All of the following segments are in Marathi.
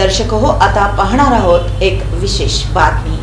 दर्शक हो आता पाहणार आहोत एक विशेष बातमी.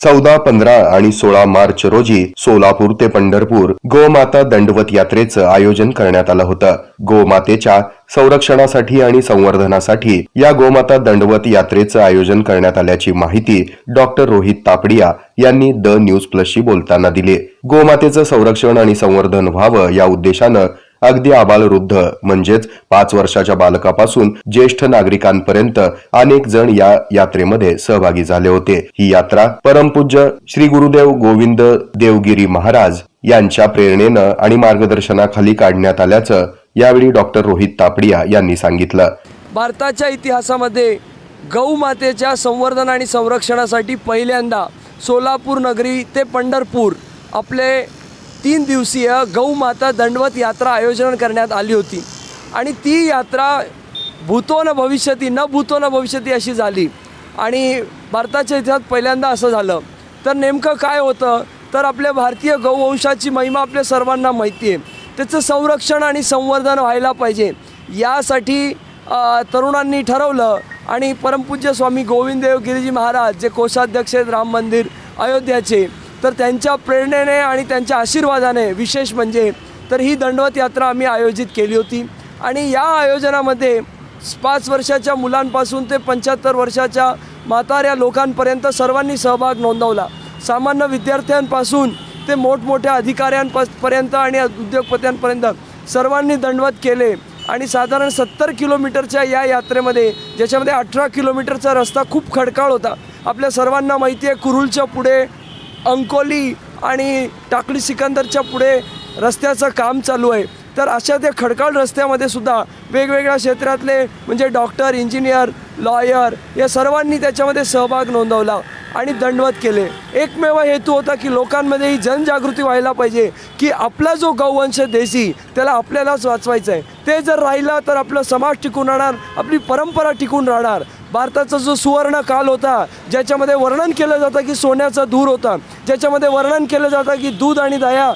चौदा पंधरा आणि सोळा मार्च रोजी सोलापूर ते पंढरपूर गोमाता दंडवत यात्रेचं आयोजन करण्यात आलं होतं. गोमातेच्या संरक्षणासाठी आणि संवर्धनासाठी या गोमाता दंडवत यात्रेचं आयोजन करण्यात आल्याची माहिती डॉक्टर रोहित तापडिया यांनी द न्यूज प्लसशी बोलताना दिली. गोमातेचं संरक्षण आणि संवर्धन व्हावं या उद्देशानं अगदी आबालवृद्ध म्हणजेच पाच वर्षाच्या बालकापासून ज्येष्ठ नागरिकांपर्यंत अनेक जण या यात्रेमध्ये सहभागी झाले होते. ही यात्रा परमपूज्य श्री गुरुदेव गोविंद देवगिरी महाराज यांच्या प्रेरणेनं आणि मार्गदर्शनाखाली काढण्यात आल्याचं यावेळी डॉक्टर रोहित तापडिया यांनी सांगितलं. भारताच्या इतिहासामध्ये गौमातेच्या संवर्धन आणि संरक्षणासाठी पहिल्यांदा सोलापूर नगरी ते पंढरपूर आपले तीन दिवसीय गौमाता दंडवत यात्रा आयोजन करण्यात आली होती. आणि ती यात्रा भूतो न भविष्यती न भूतो न भविष्यती अशी झाली. आणि भारताच्या इतिहासात पहिल्यांदा असं झालं. तर नेमकं काय होतं? तर आपल्या भारतीय गौवंशाची महिमा आपल्या सर्वांना माहिती आहे त्याचं संरक्षण आणि संवर्धन व्हायला पाहिजे. यासाठी तरुणांनी ठरवलं आणि परमपूज्य स्वामी गोविंददेव गिरीजी महाराज जे कोषाध्यक्ष आहेत राम मंदिर अयोध्याचे तर त्यांच्या प्रेरणेने आणि त्यांच्या आशीर्वादाने विशेष म्हणजे तर ही दंडवत यात्रा आम्ही आयोजित केली होती. आणि या आयोजनामध्ये पाच वर्षाच्या मुलांपासून ते पंच्याहत्तर वर्षाच्या म्हाताऱ्या लोकांपर्यंत सर्वांनी सहभाग नोंदवला. सामान्य विद्यार्थ्यांपासून ते मोठमोठ्या अधिकाऱ्यांपर्यंत आणि उद्योगपत्यांपर्यंत सर्वांनी दंडवत केले. आणि साधारण सत्तर किलोमीटरच्या या यात्रेमध्ये ज्याच्यामध्ये अठरा किलोमीटरचा रस्ता खूप खडकाळ होता. आपल्या सर्वांना माहिती आहे कुरुलच्या पुढे अंकोली आणि टाकळी सिकंदरच्या पुढे रस्त्याचं काम चालू आहे. तर अशा त्या खडकाळ रस्त्यामध्ये सुद्धा वेगवेगळ्या क्षेत्रातले म्हणजे डॉक्टर इंजिनियर लॉयर या सर्वांनी त्याच्यामध्ये सहभाग नोंदवला आणि दंडवत केले. एकमेव हेतू होता की लोकांमध्ये ही जनजागृती व्हायला पाहिजे की आपला जो गौवंश देशी त्याला आपल्यालाच वाचवायचं आहे ते जर राहिलं तर आपलं समाज टिकून राहणार आपली परंपरा टिकून राहणार. भारताचा जो सुवर्ण काल होता ज्याच्यामध्ये वर्णन केलं जातं की सोन्याचा धूर होता ज्याच्यामध्ये वर्णन केलं जातं की दूध आणि दया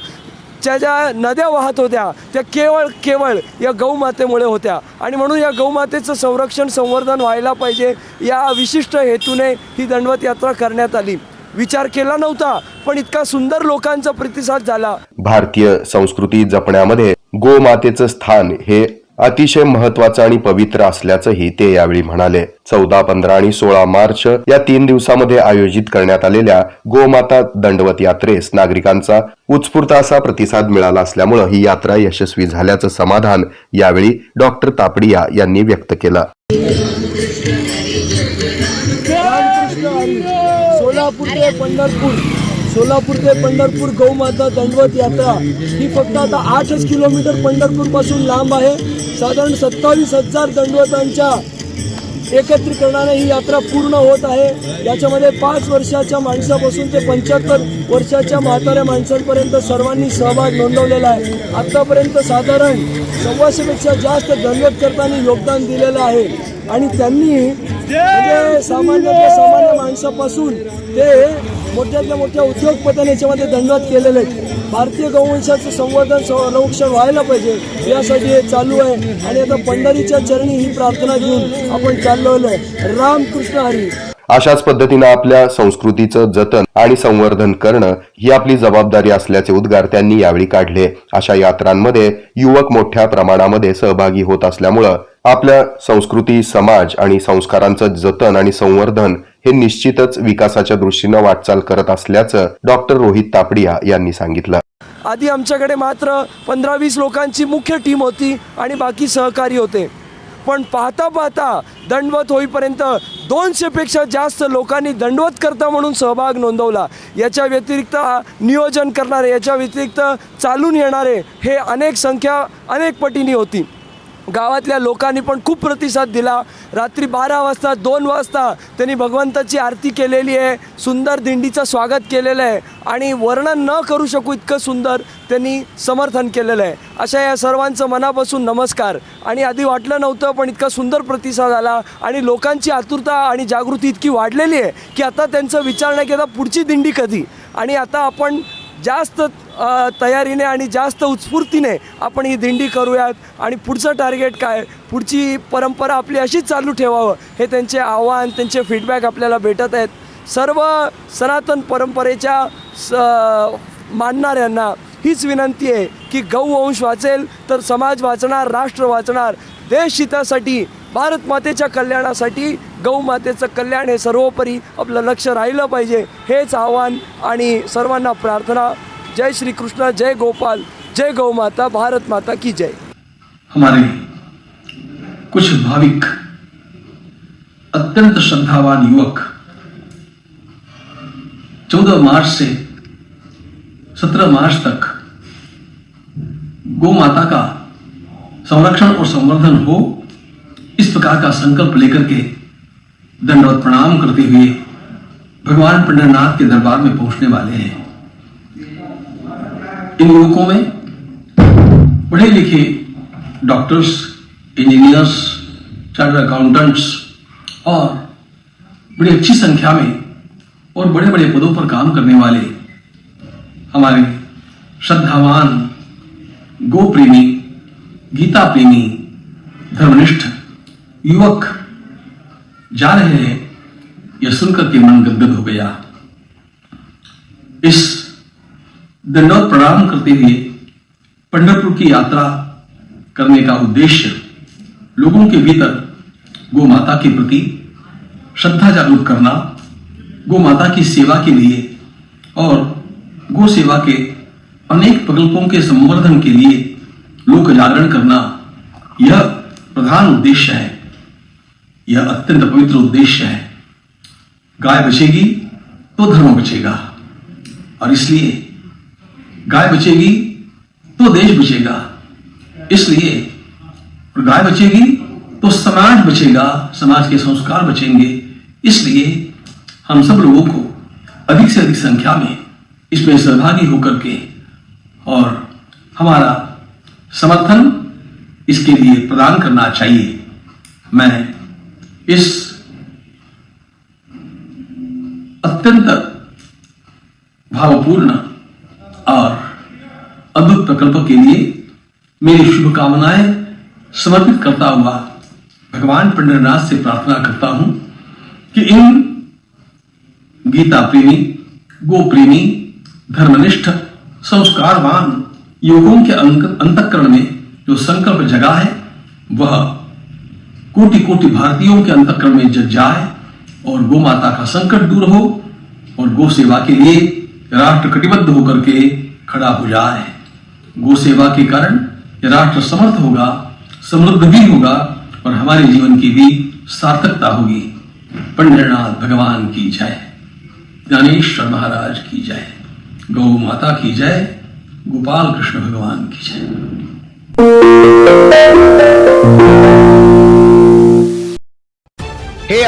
ज्या ज्या नद्या वाहत होत्या त्या केवळ केवळ या गौमातेमुळे होत्या. आणि म्हणून या गौमातेचं संरक्षण संवर्धन व्हायला पाहिजे या विशिष्ट हेतूने ही दंडवत यात्रा करण्यात आली. विचार केला नव्हता पण इतका सुंदर लोकांचा प्रतिसाद झाला. भारतीय संस्कृती जपण्यामध्ये गोमातेचं स्थान हे अतिशय महत्वाचं आणि पवित्र असल्याचंही ते यावेळी म्हणाले. चौदा पंधरा आणि सोळा मार्च या तीन दिवसामध्ये आयोजित करण्यात आलेल्या गोमाता दंडवत यात्रेस नागरिकांचा उत्स्फूर्त असा प्रतिसाद मिळाला असल्यामुळं ही यात्रा यशस्वी झाल्याचं समाधान यावेळी डॉक्टर तापडिया यांनी व्यक्त केलं. सोलापूर ते पंढरपूर सोलापूर ते पंढरपूर गौमाता दंडवत यात्रा ही फक्त आता आठच किलोमीटर पंढरपूरपासून लांब आहे. साधारण सत्तावीस हजार दंडवतांच्या एकत्रीकरणाने ही यात्रा पूर्ण होत आहे. याच्यामध्ये पाच वर्षाच्या माणसापासून ते पंच्याहत्तर वर्षाच्या म्हाताऱ्या माणसांपर्यंत सर्वांनी सहभाग नोंदवलेला आहे. आत्तापर्यंत साधारण सव्वाशेपेक्षा जास्त दंडवत करताना योगदान दिलेलं आहे. आणि त्यांनी म्हणजे सामान्य माणसापासून ते मोठ्यातल्या मोठ्या उद्योगपत्यांनी याच्यामध्ये दंडवत केलेले आहेत. भारतीय गौवंशाचं संवर्धन संरक्षण व्हायला पाहिजे यासाठी हे चालू आहे. आणि आता पंढरीच्या चरणी ही प्रार्थना घेऊन आपण चाललो आहे रामकृष्ण हरी. अशाच पद्धतीनं आपल्या संस्कृतीचं जतन आणि संवर्धन करणं ही आपली जबाबदारी असल्याचे उद्गार त्यांनी यावेळी काढले. अशा यात्रांमध्ये युवक मोठ्या प्रमाणामध्ये सहभागी होत असल्यामुळं आपल्या संस्कृती समाज आणि संस्कारांचं जतन आणि संवर्धन हे निश्चितच विकासाच्या दृष्टीनं वाटचाल करत असल्याचं डॉक्टर रोहित तापडिया यांनी सांगितलं. आधी आमच्याकडे मात्र पंधरा वीस लोकांची मुख्य टीम होती आणि बाकी सहकारी होते. पण पाहता पाहता दंडवत होईपर्यंत दोनशेपेक्षा जास्त लोकांनी दंडवत करता म्हणून सहभाग नोंदवला. याच्या व्यतिरिक्त नियोजन करणारे याच्या व्यतिरिक्त चालून येणारे हे अनेक संख्या अनेक पटीनी होती. गावातल्या लोकांनी पण खूप प्रतिसाद दिला. रात्री बारा वाजता दोन वाजता त्यांनी भगवंताची आरती केलेली आहे. सुंदर दिंडीचं स्वागत केलेलं आहे. आणि वर्णन न करू शकू इतकं सुंदर त्यांनी समर्थन केलेलं आहे. अशा या सर्वांचं मनापासून नमस्कार. आणि आधी वाटलं नव्हतं पण इतका सुंदर प्रतिसाद आला. आणि लोकांची आतुरता आणि जागृती इतकी वाढलेली आहे की आता त्यांचं विचार नाही की आता पुढची दिंडी कधी. आणि आता आपण जास्त तयारीने आणि जास्त उत्स्फूर्तीने आपण ही दिंडी करूयात. आणि पुढचं टार्गेट काय? पुढची परंपरा आपली अशीच चालू ठेवावं हे त्यांचे आव्हान त्यांचे फीडबॅक आपल्याला भेटत आहेत. सर्व सनातन परंपरेच्या स मानणाऱ्यांना हीच विनंती आहे की गौवंश वाचेल तर समाज वाचणार राष्ट्र वाचणार. देश हितासाठी भारत मातेच्या कल्याणासाठी गौमातेचं कल्याण हे सर्वोपरी आपलं लक्ष राहिलं पाहिजे. हेच आव्हान आणि सर्वांना प्रार्थना. जय श्री कृष्ण जय गोपाल जय गौमाता भारत माता की जय. हमारे कुछ भाविक अत्यंत श्रद्धावान युवक 14 मार्च से 17 मार्च तक गौ माता का संरक्षण और संवर्धन हो इस प्रकार का संकल्प लेकर के दंडवत प्रणाम करते हुए भगवान पंडरनाथ के दरबार में पहुँचने वाले हैं। इन युवकों में पढ़े लिखे डॉक्टर्स इंजीनियर्स चार्टर्ड अकाउंटेंट्स और बड़ी अच्छी संख्या में और बड़े बड़े पदों पर काम करने वाले हमारे श्रद्धावान गो प्रेमी गीता प्रेमी धर्मनिष्ठ युवक जा रहे हैं, यह सुनकर के मन गदगद हो गया। इस दंडवत प्रणाम करते हुए पंडरपुर की यात्रा करने का उद्देश्य लोगों के भीतर गो माता के प्रति श्रद्धा जागरूक करना गो माता की सेवा के लिए और गो सेवा के अनेक प्रकल्पों के संवर्धन के लिए लोक जागरण करना यह प्रधान उद्देश्य है। यह अत्यंत पवित्र उद्देश्य है। गाय बचेगी तो धर्म बचेगा। और इसलिए गाय बचेगी तो देश बचेगा। इसलिए गाय बचेगी तो समाज बचेगा, समाज के संस्कार बचेंगे। इसलिए हम सब लोगों को अधिक से अधिक संख्या में इसमें सहभागी होकर के और हमारा समर्थन इसके लिए प्रदान करना चाहिए। मैं इस अत्यंत भावपूर्ण और अद्भुत प्रकल्प के लिए मेरी शुभकामनाएँ समर्पित करता हुआ भगवान पंडरनाथ से प्रार्थना करता हूँ कि इन गीता प्रेमी गो प्रेमी धर्मनिष्ठ, संस्कारवान युवकों के अंतकरण में जो संकल्प जगा है, वह कोटि कोटि भारतीयों के अंतःकरण में जग जाए और गो माता का संकट दूर हो और गो सेवा के लिए राष्ट्र कटिबद्ध होकर के खड़ा हो जाए। गो सेवा के कारण राष्ट्र समर्थ होगा, समृद्ध भी होगा और हमारे जीवन की भी सार्थकता होगी। पंडरनाथ भगवान की जय। ज्ञानेश्वर महाराज की जय। गौ माता की जय। गोपाल कृष्ण भगवान की जय।